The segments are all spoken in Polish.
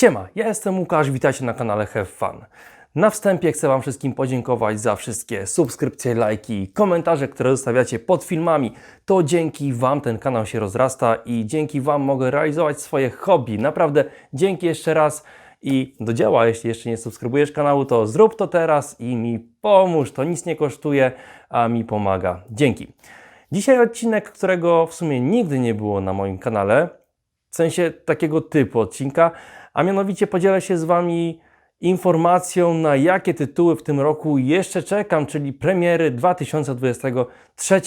Siema, ja jestem Łukasz, witajcie na kanale Have Fun. Na wstępie chcę Wam wszystkim podziękować za wszystkie subskrypcje, lajki, komentarze, które zostawiacie pod filmami. To dzięki Wam ten kanał się rozrasta i dzięki Wam mogę realizować swoje hobby. Naprawdę dzięki jeszcze raz i do dzieła. Jeśli jeszcze nie subskrybujesz kanału, to zrób to teraz i mi pomóż. To nic nie kosztuje, a mi pomaga. Dzięki. Dzisiaj odcinek, którego w sumie nigdy nie było na moim kanale, w sensie takiego typu odcinka, a mianowicie podzielę się z Wami informacją, na jakie tytuły w tym roku jeszcze czekam, czyli premiery 2023.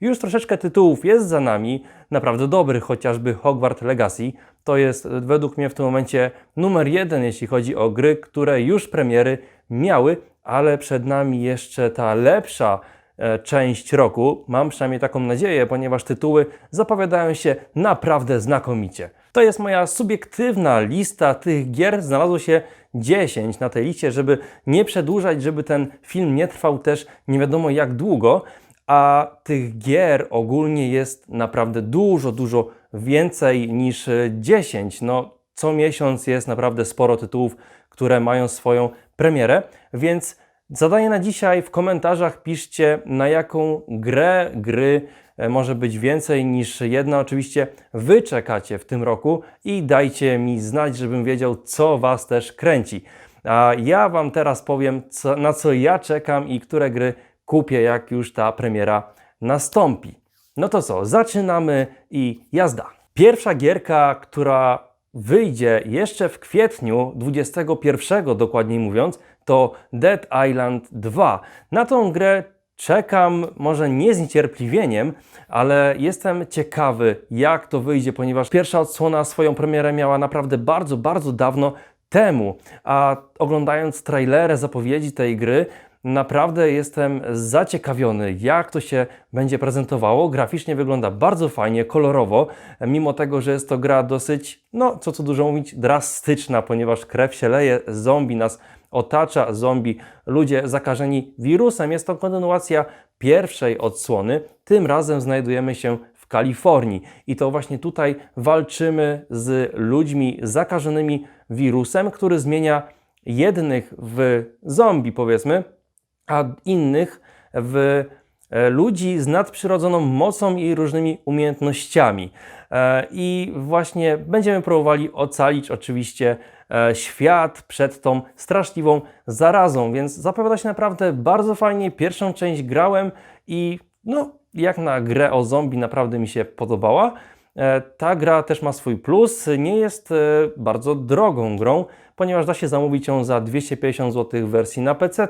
Już troszeczkę tytułów jest za nami, naprawdę dobrych, chociażby Hogwarts Legacy. To jest według mnie w tym momencie numer jeden, jeśli chodzi o gry, które już premiery miały, ale przed nami jeszcze ta lepsza e, część roku. Mam przynajmniej taką nadzieję, ponieważ tytuły zapowiadają się naprawdę znakomicie. To jest moja subiektywna lista tych gier. Znalazło się 10 na tej liście, żeby nie przedłużać, żeby ten film nie trwał też nie wiadomo jak długo. A tych gier ogólnie jest naprawdę dużo, dużo więcej niż 10. No, co miesiąc jest naprawdę sporo tytułów, które mają swoją premierę, więc Zadanie na dzisiaj w komentarzach piszcie, na jaką grę, gry e, może być więcej niż jedna. Oczywiście wy czekacie w tym roku i dajcie mi znać, żebym wiedział, co Was też kręci. A ja Wam teraz powiem, co, na co ja czekam i które gry kupię, jak już ta premiera nastąpi. No to co, zaczynamy i jazda. Pierwsza gierka, która wyjdzie jeszcze w kwietniu 21, dokładniej mówiąc, to Dead Island 2. Na tą grę czekam może nie z niecierpliwieniem, ale jestem ciekawy, jak to wyjdzie, ponieważ pierwsza odsłona swoją premierę miała naprawdę bardzo, bardzo dawno temu, a oglądając trailery, zapowiedzi tej gry, Naprawdę jestem zaciekawiony, jak to się będzie prezentowało. Graficznie wygląda bardzo fajnie, kolorowo, mimo tego, że jest to gra dosyć, no co tu dużo mówić, drastyczna, ponieważ krew się leje, zombie nas otacza, zombie, ludzie zakażeni wirusem. Jest to kontynuacja pierwszej odsłony. Tym razem znajdujemy się w Kalifornii i to właśnie tutaj walczymy z ludźmi zakażonymi wirusem, który zmienia jednych w zombie, powiedzmy, a innych w e, ludzi z nadprzyrodzoną mocą i różnymi umiejętnościami. E, I właśnie będziemy próbowali ocalić oczywiście świat przed tą straszliwą zarazą, więc zapowiada się naprawdę bardzo fajnie. Pierwszą część grałem i no, jak na grę o zombie naprawdę mi się podobała. Ta gra też ma swój plus, nie jest bardzo drogą grą, ponieważ da się zamówić ją za 250 zł w wersji na PC,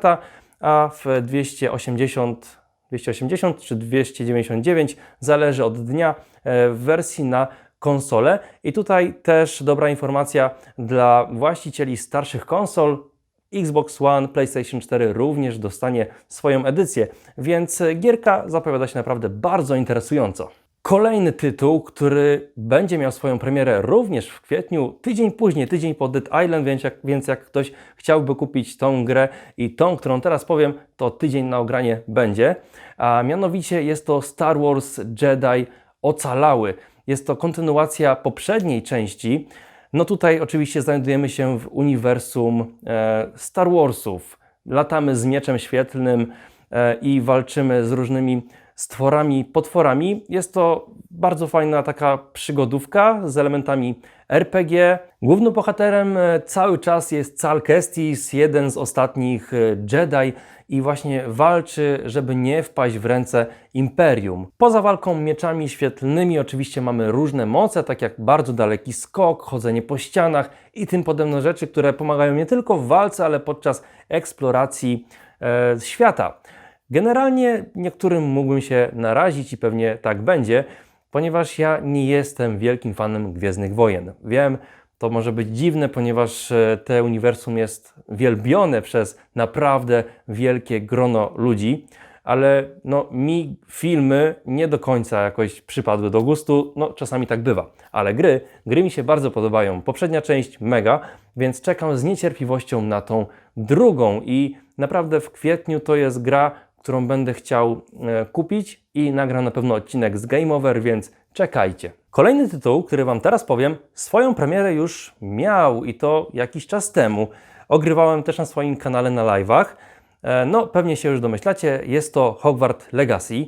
a w 280, 280 czy 299 zależy od dnia e, w wersji na konsolę. I tutaj też dobra informacja dla właścicieli starszych konsol. Xbox One, PlayStation 4 również dostanie swoją edycję, więc gierka zapowiada się naprawdę bardzo interesująco. Kolejny tytuł, który będzie miał swoją premierę również w kwietniu, tydzień później, tydzień po Dead Island, więc jak, więc jak ktoś chciałby kupić tą grę i tą, którą teraz powiem, to tydzień na ogranie będzie. A mianowicie jest to Star Wars Jedi Ocalały. Jest to kontynuacja poprzedniej części. No tutaj oczywiście znajdujemy się w uniwersum e, Star Warsów. Latamy z mieczem świetlnym e, i walczymy z różnymi stworami, potworami. Jest to bardzo fajna taka przygodówka z elementami RPG. Głównym bohaterem e, cały czas jest Cal Kestis, jeden z ostatnich Jedi i właśnie walczy, żeby nie wpaść w ręce Imperium. Poza walką mieczami świetlnymi oczywiście mamy różne moce, tak jak bardzo daleki skok, chodzenie po ścianach i tym podobne rzeczy, które pomagają nie tylko w walce, ale podczas eksploracji e, świata. Generalnie niektórym mógłbym się narazić i pewnie tak będzie, ponieważ ja nie jestem wielkim fanem Gwiezdnych Wojen. Wiem, to może być dziwne, ponieważ e, te uniwersum jest wielbione przez naprawdę wielkie grono ludzi, ale no, mi filmy nie do końca jakoś przypadły do gustu, no czasami tak bywa, ale gry, gry mi się bardzo podobają. Poprzednia część mega, więc czekam z niecierpliwością na tą drugą i naprawdę w kwietniu to jest gra, którą będę chciał e, kupić i nagram na pewno odcinek z Game Over, więc czekajcie. Kolejny tytuł, który Wam teraz powiem, swoją premierę już miał i to jakiś czas temu. Ogrywałem też na swoim kanale na live'ach. E, No, pewnie się już domyślacie, jest to Hogwarts Legacy.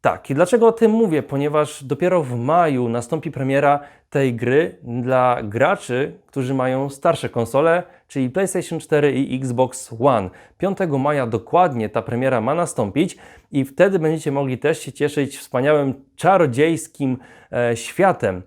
Tak, i dlaczego o tym mówię? Ponieważ dopiero w maju nastąpi premiera tej gry dla graczy, którzy mają starsze konsole, czyli PlayStation 4 i Xbox One. 5 maja dokładnie ta premiera ma nastąpić i wtedy będziecie mogli też się cieszyć wspaniałym, czarodziejskim e, światem.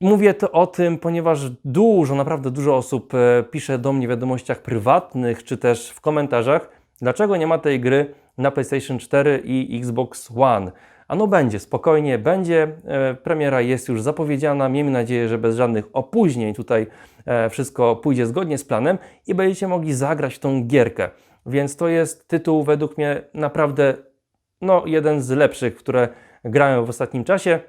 Mówię to o tym, ponieważ dużo, naprawdę dużo osób e, pisze do mnie w wiadomościach prywatnych czy też w komentarzach, dlaczego nie ma tej gry na PlayStation 4 i Xbox One. A no będzie, spokojnie, będzie. E, premiera jest już zapowiedziana. Miejmy nadzieję, że bez żadnych opóźnień tutaj e, wszystko pójdzie zgodnie z planem i będziecie mogli zagrać tą gierkę. Więc to jest tytuł według mnie naprawdę no, jeden z lepszych, które grałem w ostatnim czasie.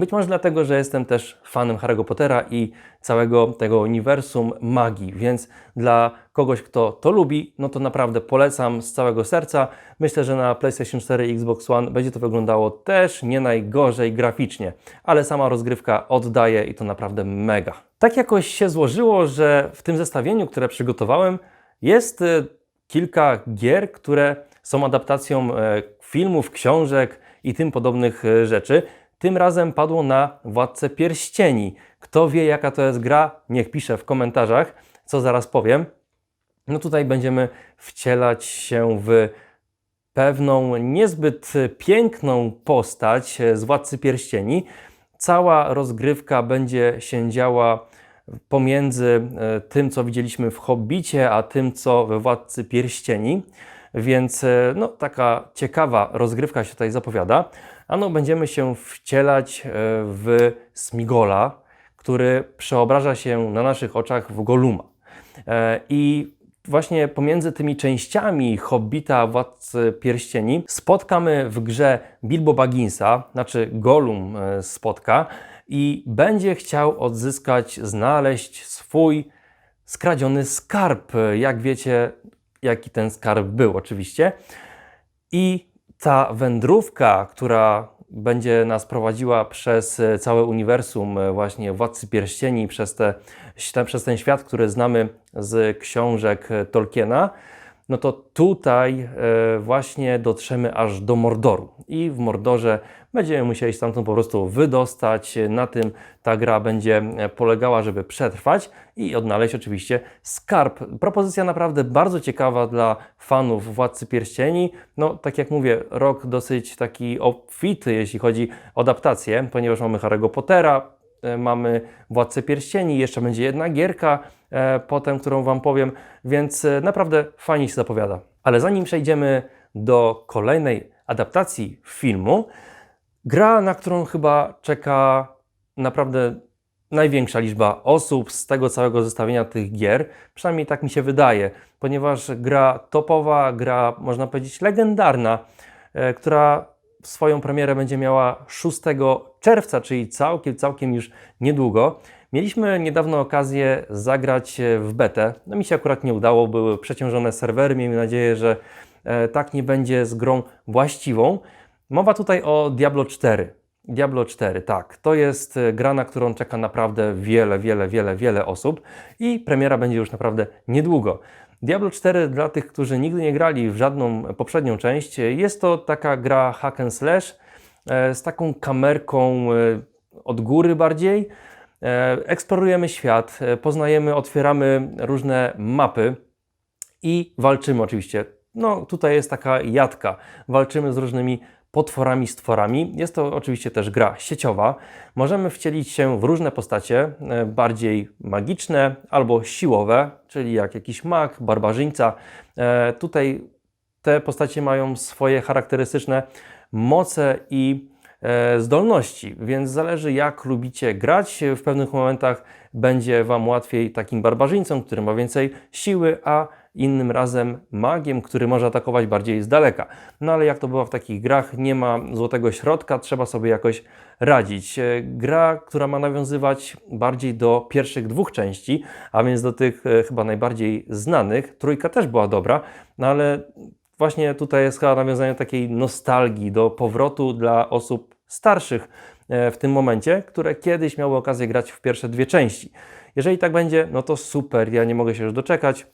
Być może dlatego, że jestem też fanem Harry'ego Pottera i całego tego uniwersum magii, więc dla kogoś, kto to lubi, no to naprawdę polecam z całego serca. Myślę, że na PlayStation 4 i Xbox One będzie to wyglądało też nie najgorzej graficznie, ale sama rozgrywka oddaje i to naprawdę mega. Tak jakoś się złożyło, że w tym zestawieniu, które przygotowałem, jest y, kilka gier, które są adaptacją e, filmów, książek i tym podobnych e, rzeczy. Tym razem padło na Władcę Pierścieni. Kto wie, jaka to jest gra, niech pisze w komentarzach, co zaraz powiem. No tutaj będziemy wcielać się w pewną niezbyt piękną postać z Władcy Pierścieni. Cała rozgrywka będzie się działa pomiędzy e, tym, co widzieliśmy w Hobbicie, a tym, co we Władcy Pierścieni. Więc e, no, taka ciekawa rozgrywka się tutaj zapowiada. Ano będziemy się wcielać e, w Smigola, który przeobraża się na naszych oczach w Goluma. E, I właśnie pomiędzy tymi częściami Hobbita, Władcy Pierścieni spotkamy w grze Bilbo Bagginsa, znaczy Golum e, spotka i będzie chciał odzyskać, znaleźć swój skradziony skarb. Jak wiecie, jaki ten skarb był oczywiście. I ta wędrówka, która będzie nas prowadziła przez e, całe uniwersum e, właśnie Władcy Pierścieni, przez, te, przez ten świat, który znamy z książek e, Tolkiena, no to tutaj właśnie dotrzemy aż do Mordoru. I w Mordorze będziemy musieli stamtąd po prostu wydostać. Na tym ta gra będzie polegała, żeby przetrwać i odnaleźć oczywiście skarb. Propozycja naprawdę bardzo ciekawa dla fanów Władcy Pierścieni. No, tak jak mówię, rok dosyć taki obfity, jeśli chodzi o adaptację, ponieważ mamy Harry'ego Pottera, e, mamy Władcę Pierścieni, jeszcze będzie jedna gierka e, potem, którą Wam powiem, więc e, naprawdę fajnie się zapowiada. Ale zanim przejdziemy do kolejnej adaptacji filmu, gra, na którą chyba czeka naprawdę największa liczba osób z tego całego zestawienia tych gier, przynajmniej tak mi się wydaje, ponieważ gra topowa, gra można powiedzieć legendarna, e, która swoją premierę będzie miała 6 czerwca, czyli całkiem, całkiem już niedługo. Mieliśmy niedawno okazję zagrać w betę. No mi się akurat nie udało, były przeciążone serwery. Miejmy nadzieję, że e, tak nie będzie z grą właściwą. Mowa tutaj o Diablo 4. Diablo 4, tak. To jest e, gra, na którą czeka naprawdę wiele, wiele, wiele, wiele osób i premiera będzie już naprawdę niedługo. Diablo 4 dla tych, którzy nigdy nie grali w żadną poprzednią część, jest to taka gra hack and slash e, z taką kamerką e, od góry bardziej. E, Eksplorujemy świat, e, poznajemy, otwieramy różne mapy i walczymy oczywiście. No tutaj jest taka jadka. Walczymy z różnymi potworami, stworami. Jest to oczywiście też gra sieciowa. Możemy wcielić się w różne postacie, e, bardziej magiczne albo siłowe, czyli jak jakiś mag, barbarzyńca. E, Tutaj te postacie mają swoje charakterystyczne moce i e, zdolności, więc zależy jak lubicie grać. W pewnych momentach będzie Wam łatwiej takim barbarzyńcą, który ma więcej siły, a innym razem magiem, który może atakować bardziej z daleka. No ale jak to bywa w takich grach, nie ma złotego środka, trzeba sobie jakoś radzić. E, Gra, która ma nawiązywać bardziej do pierwszych dwóch części, a więc do tych e, chyba najbardziej znanych. Trójka też była dobra, no ale właśnie tutaj jest chyba nawiązanie takiej nostalgii do powrotu dla osób starszych e, w tym momencie, które kiedyś miały okazję grać w pierwsze dwie części. Jeżeli tak będzie, no to super, ja nie mogę się już doczekać.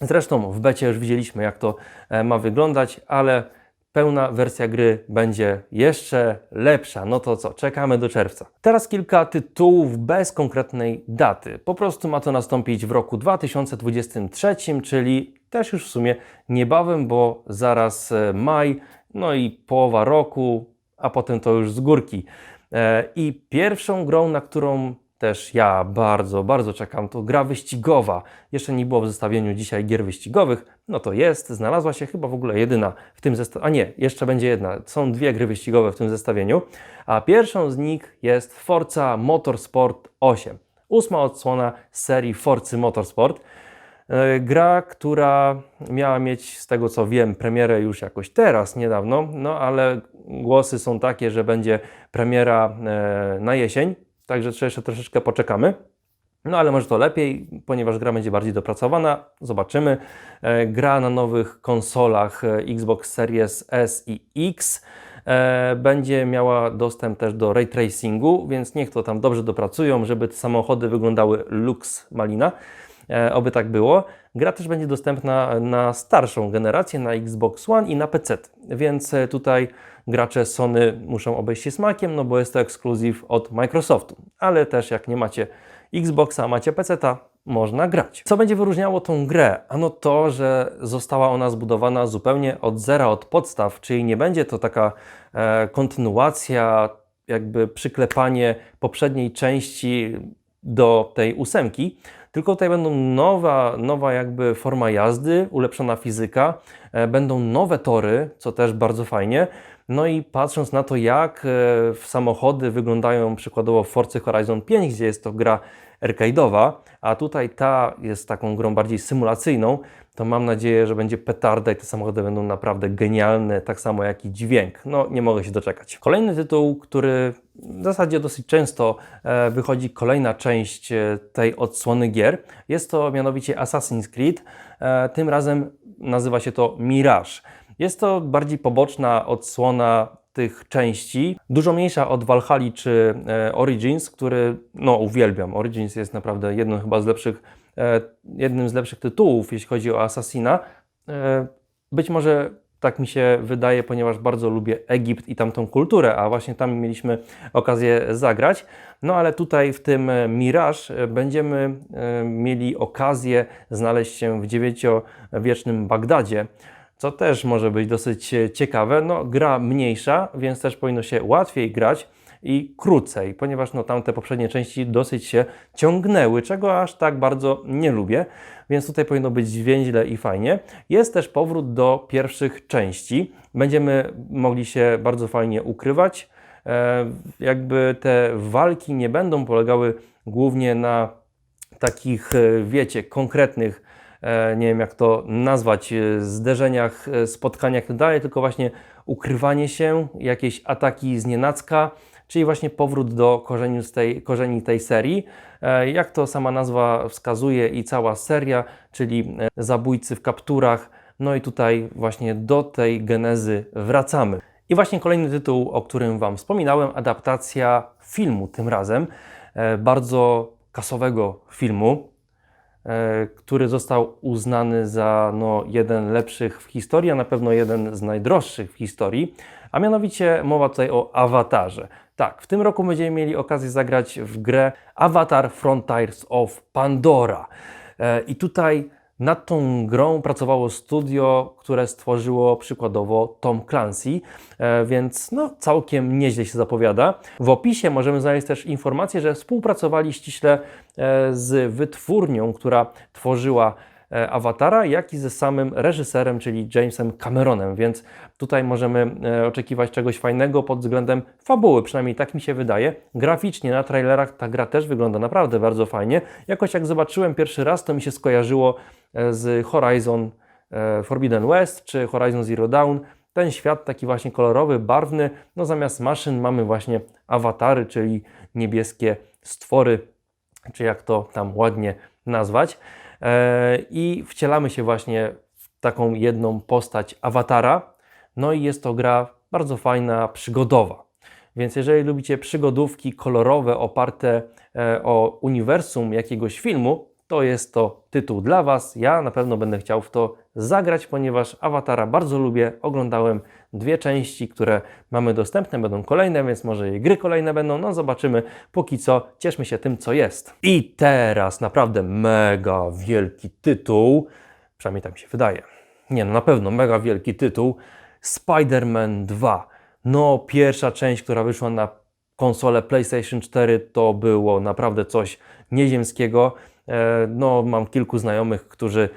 Zresztą w becie już widzieliśmy, jak to e, ma wyglądać, ale pełna wersja gry będzie jeszcze lepsza. No to co, czekamy do czerwca. Teraz kilka tytułów bez konkretnej daty. Po prostu ma to nastąpić w roku 2023, czyli też już w sumie niebawem, bo zaraz e, maj, no i połowa roku, a potem to już z górki. E, I pierwszą grą, na którą też ja bardzo, bardzo czekam, to gra wyścigowa. Jeszcze nie było w zestawieniu dzisiaj gier wyścigowych, no to jest, znalazła się chyba w ogóle jedyna w tym zestawieniu, a nie, jeszcze będzie jedna. Są dwie gry wyścigowe w tym zestawieniu, a pierwszą z nich jest Forza Motorsport 8. Ósma odsłona serii Forcy Motorsport. E, Gra, która miała mieć, z tego co wiem, premierę już jakoś teraz, niedawno, no ale głosy są takie, że będzie premiera e, na jesień, także jeszcze troszeczkę poczekamy. No ale może to lepiej, ponieważ gra będzie bardziej dopracowana. Zobaczymy. E, Gra na nowych konsolach e, Xbox Series S i X. E, Będzie miała dostęp też do ray tracingu, więc niech to tam dobrze dopracują, żeby te samochody wyglądały lux malina. Oby tak było. Gra też będzie dostępna na starszą generację, na Xbox One i na PC. Więc tutaj gracze Sony muszą obejść się smakiem, no bo jest to ekskluzyw od Microsoftu. Ale też jak nie macie Xboxa, macie PC, można grać. Co będzie wyróżniało tą grę? Ano to, że została ona zbudowana zupełnie od zera, od podstaw, czyli nie będzie to taka e, kontynuacja, jakby przyklepanie poprzedniej części do tej ósemki, tylko tutaj będą nowa, nowa jakby forma jazdy, ulepszona fizyka, e, będą nowe tory, co też bardzo fajnie. No i patrząc na to, jak e, samochody wyglądają przykładowo w Forza Horizon 5, gdzie jest to gra arcade'owa, a tutaj ta jest taką grą bardziej symulacyjną, to mam nadzieję, że będzie petarda i te samochody będą naprawdę genialne, tak samo jak i dźwięk. No, nie mogę się doczekać. Kolejny tytuł, który w zasadzie dosyć często e, wychodzi kolejna część e, tej odsłony gier, jest to mianowicie Assassin's Creed. E, tym razem nazywa się to Mirage. Jest to bardziej poboczna odsłona tych części, dużo mniejsza od Valhalla czy e, Origins, który no uwielbiam. Origins jest naprawdę jednym chyba z lepszych, e, jednym z lepszych tytułów, jeśli chodzi o Assassina. E, być może tak mi się wydaje, ponieważ bardzo lubię Egipt i tamtą kulturę, a właśnie tam mieliśmy okazję zagrać. No ale tutaj w tym Mirage będziemy mieli okazję znaleźć się w dziewięciowiecznym Bagdadzie co też może być dosyć ciekawe. No, gra mniejsza, więc też powinno się łatwiej grać i krócej, ponieważ no, tamte poprzednie części dosyć się ciągnęły, czego aż tak bardzo nie lubię, więc tutaj powinno być zwięźle i fajnie. Jest też powrót do pierwszych części. Będziemy mogli się bardzo fajnie ukrywać. E, jakby te walki nie będą polegały głównie na takich, e, wiecie, konkretnych E, nie wiem jak to nazwać, e, zderzeniach, e, spotkaniach itd., tak tylko właśnie ukrywanie się, jakieś ataki z nienacka, czyli właśnie powrót do korzeni, tej, korzeni tej serii. Jak to sama nazwa wskazuje i cała seria, czyli zabójcy w kapturach. No i tutaj właśnie do tej genezy wracamy. I właśnie kolejny tytuł, o którym Wam wspominałem, adaptacja filmu tym razem, bardzo kasowego filmu, E, który został uznany za no, jeden lepszych w historii, a na pewno jeden z najdroższych w historii, a mianowicie mowa tutaj o Awatarze. Tak, w tym roku będziemy mieli okazję zagrać w grę Avatar Frontiers of Pandora. E, I tutaj nad tą grą pracowało studio, które stworzyło przykładowo Tom Clancy, e, więc no, całkiem nieźle się zapowiada. W opisie możemy znaleźć też informację, że współpracowali ściśle e, z wytwórnią, która tworzyła Awatara, jak i ze samym reżyserem, czyli Jamesem Cameronem, więc tutaj możemy oczekiwać czegoś fajnego pod względem fabuły, przynajmniej tak mi się wydaje. Graficznie na trailerach ta gra też wygląda naprawdę bardzo fajnie. Jakoś jak zobaczyłem pierwszy raz, to mi się skojarzyło E, z Horizon e, Forbidden West czy Horizon Zero Dawn. Ten świat taki właśnie kolorowy, barwny, no zamiast maszyn mamy właśnie awatary, czyli niebieskie stwory, czy jak to tam ładnie nazwać. E, I wcielamy się właśnie w taką jedną postać awatara. No i jest to gra bardzo fajna, przygodowa. Więc jeżeli lubicie przygodówki kolorowe oparte e, o uniwersum jakiegoś filmu, to jest to tytuł dla Was. Ja na pewno będę chciał w to zagrać, ponieważ Awatara bardzo lubię. Oglądałem dwie części, które mamy dostępne, będą kolejne, więc może i gry kolejne będą. No zobaczymy. Póki co cieszmy się tym, co jest. I teraz naprawdę mega wielki tytuł, przynajmniej tak mi się wydaje. Nie, no na pewno mega wielki tytuł. Spider-Man 2. No, pierwsza część, która wyszła na konsolę PlayStation 4, to było naprawdę coś nieziemskiego. E, No, mam kilku znajomych, którzy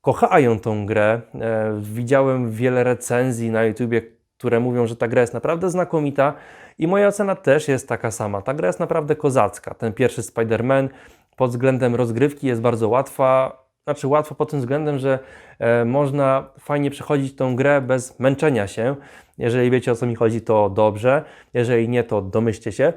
kochają tą grę. E, Widziałem wiele recenzji na YouTubie, które mówią, że ta gra jest naprawdę znakomita i moja ocena też jest taka sama. Ta gra jest naprawdę kozacka. Ten pierwszy Spider-Man pod względem rozgrywki jest bardzo łatwa. Znaczy łatwo pod tym względem, że e, można fajnie przechodzić tą grę bez męczenia się. Jeżeli wiecie o co mi chodzi, to dobrze. Jeżeli nie, to domyślcie się.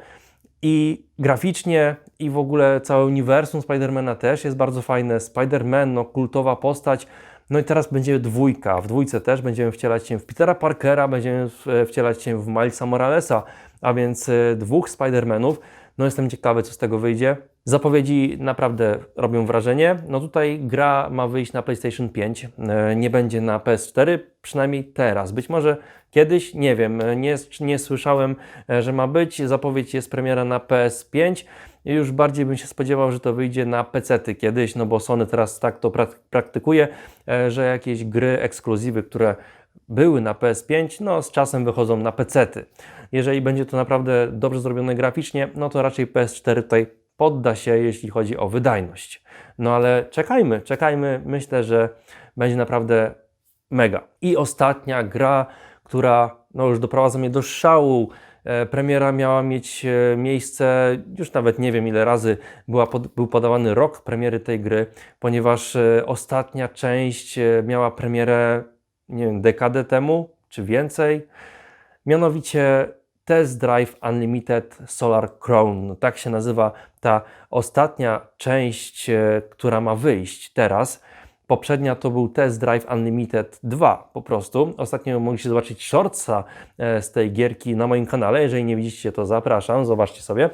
I graficznie, i w ogóle całe uniwersum Spidermana też jest bardzo fajne. Spider-Man, no kultowa postać. No i teraz będzie dwójka. W dwójce też będziemy wcielać się w Petera Parkera, będziemy e, wcielać się w Milesa Moralesa, a więc e, dwóch Spider-Manów. No jestem ciekawy, co z tego wyjdzie. Zapowiedzi naprawdę robią wrażenie. No tutaj gra ma wyjść na PlayStation 5, e, nie będzie na PS4, przynajmniej teraz. Być może kiedyś, nie wiem, nie, nie słyszałem, e, że ma być. Zapowiedź jest premiera na PS5. I Już bardziej bym się spodziewał, że to wyjdzie na PC-ty kiedyś, no bo Sony teraz tak to prak- praktykuje, e, że jakieś gry, ekskluzywy, które były na PS5, no z czasem wychodzą na PC-ty. Jeżeli będzie to naprawdę dobrze zrobione graficznie, no to raczej PS4 tutaj podda się, jeśli chodzi o wydajność. No ale czekajmy, czekajmy. Myślę, że będzie naprawdę mega. I ostatnia gra, która no już doprowadza mnie do szału. E, Premiera miała mieć e, miejsce, już nawet nie wiem ile razy była pod, był podawany rok premiery tej gry, ponieważ e, ostatnia część miała premierę, nie wiem, dekadę temu czy więcej. Mianowicie Test Drive Unlimited Solar Crown. No, tak się nazywa ta ostatnia część, e, która ma wyjść teraz. Poprzednia to był Test Drive Unlimited 2 po prostu. Ostatnio mogliście zobaczyć shortsa e, z tej gierki na moim kanale. Jeżeli nie widzicie, to zapraszam, zobaczcie sobie.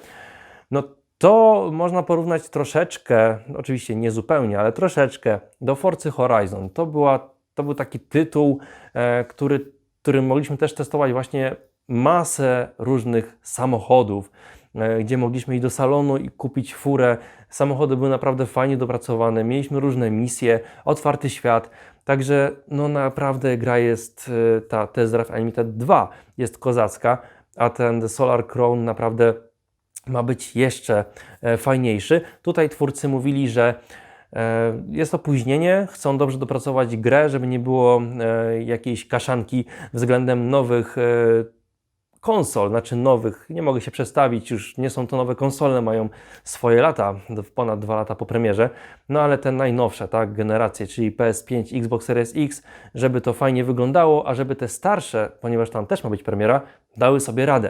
No to można porównać troszeczkę, oczywiście nie zupełnie, ale troszeczkę do Forcy Horizon. To, była, to był taki tytuł, e, który, którym mogliśmy też testować właśnie masę różnych samochodów, e, gdzie mogliśmy iść do salonu i kupić furę. Samochody były naprawdę fajnie dopracowane, mieliśmy różne misje, otwarty świat. Także no naprawdę gra jest, e, ta Test Drive Unlimited 2 jest kozacka, a ten The Solar Crown naprawdę ma być jeszcze e, fajniejszy. Tutaj twórcy mówili, że jest opóźnienie, chcą dobrze dopracować grę, żeby nie było jakiejś kaszanki względem nowych konsol, znaczy nowych, nie mogę się przestawić, już nie są to nowe konsole, mają swoje lata, ponad dwa lata po premierze, no ale te najnowsze, tak, generacje, czyli PS5, Xbox Series X, żeby to fajnie wyglądało, a żeby te starsze, ponieważ tam też ma być premiera, dały sobie radę.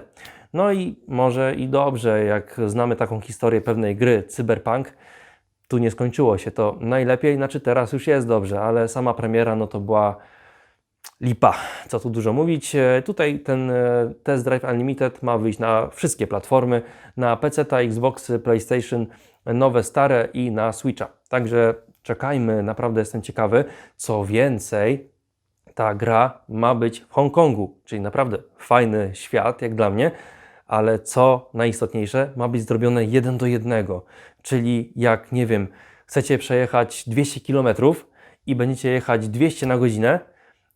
No i może i dobrze, jak znamy taką historię pewnej gry, Cyberpunk, tu nie skończyło się to najlepiej, znaczy teraz już jest dobrze, ale sama premiera no to była lipa, co tu dużo mówić. E, Tutaj ten e, Test Drive Unlimited ma wyjść na wszystkie platformy, na PC, Xboxy, PlayStation, nowe, stare i na Switcha. Także czekajmy, naprawdę jestem ciekawy. Co więcej, ta gra ma być w Hongkongu, czyli naprawdę fajny świat, jak dla mnie, ale co najistotniejsze, ma być zrobione jeden do jednego. Czyli jak, nie wiem, chcecie przejechać 200 km i będziecie jechać 200 na godzinę,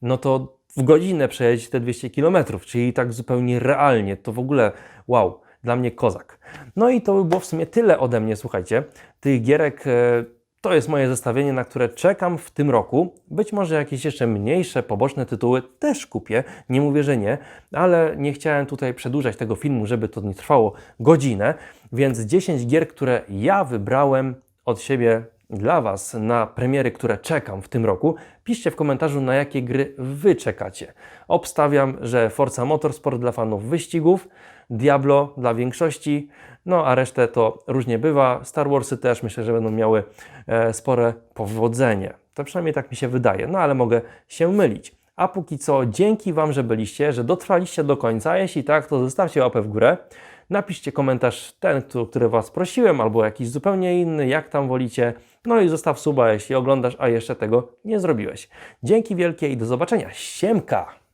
no to w godzinę przejedziecie te 200 km, czyli tak zupełnie realnie. To w ogóle wow, dla mnie kozak. No i to by było w sumie tyle ode mnie, słuchajcie. Tych gierek e, to jest moje zestawienie, na które czekam w tym roku. Być może jakieś jeszcze mniejsze, poboczne tytuły też kupię, nie mówię, że nie, ale nie chciałem tutaj przedłużać tego filmu, żeby to nie trwało godzinę, więc 10 gier, które ja wybrałem od siebie dla Was na premiery, które czekam w tym roku, piszcie w komentarzu, na jakie gry Wy czekacie. Obstawiam, że Forza Motorsport dla fanów wyścigów, Diablo dla większości, no a resztę to różnie bywa. Star Warsy też myślę, że będą miały e, spore powodzenie. To przynajmniej tak mi się wydaje, no ale mogę się mylić. A póki co, dzięki Wam, że byliście, że dotrwaliście do końca. Jeśli tak, to zostawcie łapę w górę. Napiszcie komentarz ten, który Was prosiłem, albo jakiś zupełnie inny, jak tam wolicie. No i zostaw suba, jeśli oglądasz, a jeszcze tego nie zrobiłeś. Dzięki wielkie i do zobaczenia. Siemka!